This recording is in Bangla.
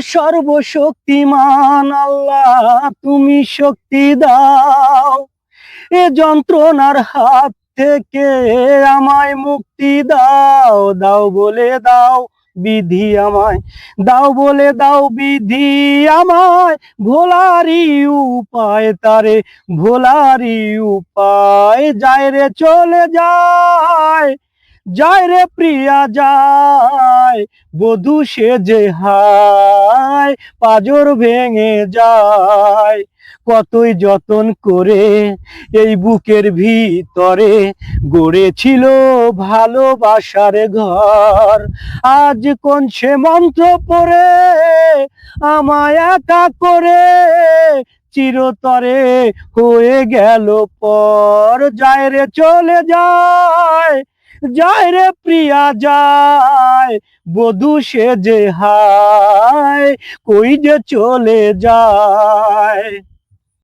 সর্বশক্তিমান আল্লাহ, তুমি শক্তি দাও। এ যন্ত্রণার হাত থেকে আমায় মুক্তি দাও। দাও বলে দাও বিধি আমায়, দাও বলে দাও বিধি আমায়। ভোলারি উপায় তারে, ভোলারি উপায় যায় রে চলে যায় যায় রে প্রিয়া, যায়। বধু সে যে হায়, পাজর ভেঙে যায়। কতই যতন করে এই বুকের ভিতরে গড়েছিল ভালোবাসার ঘর। আজ কোন সে মন্ত্র পড়ে, আমায় একা করে চিরতরে হয়ে গেল পর। যায় রে চলে যায় যায় রে প্রিয়া যায়। বধু সে যে হায় কই যে চলে যায়।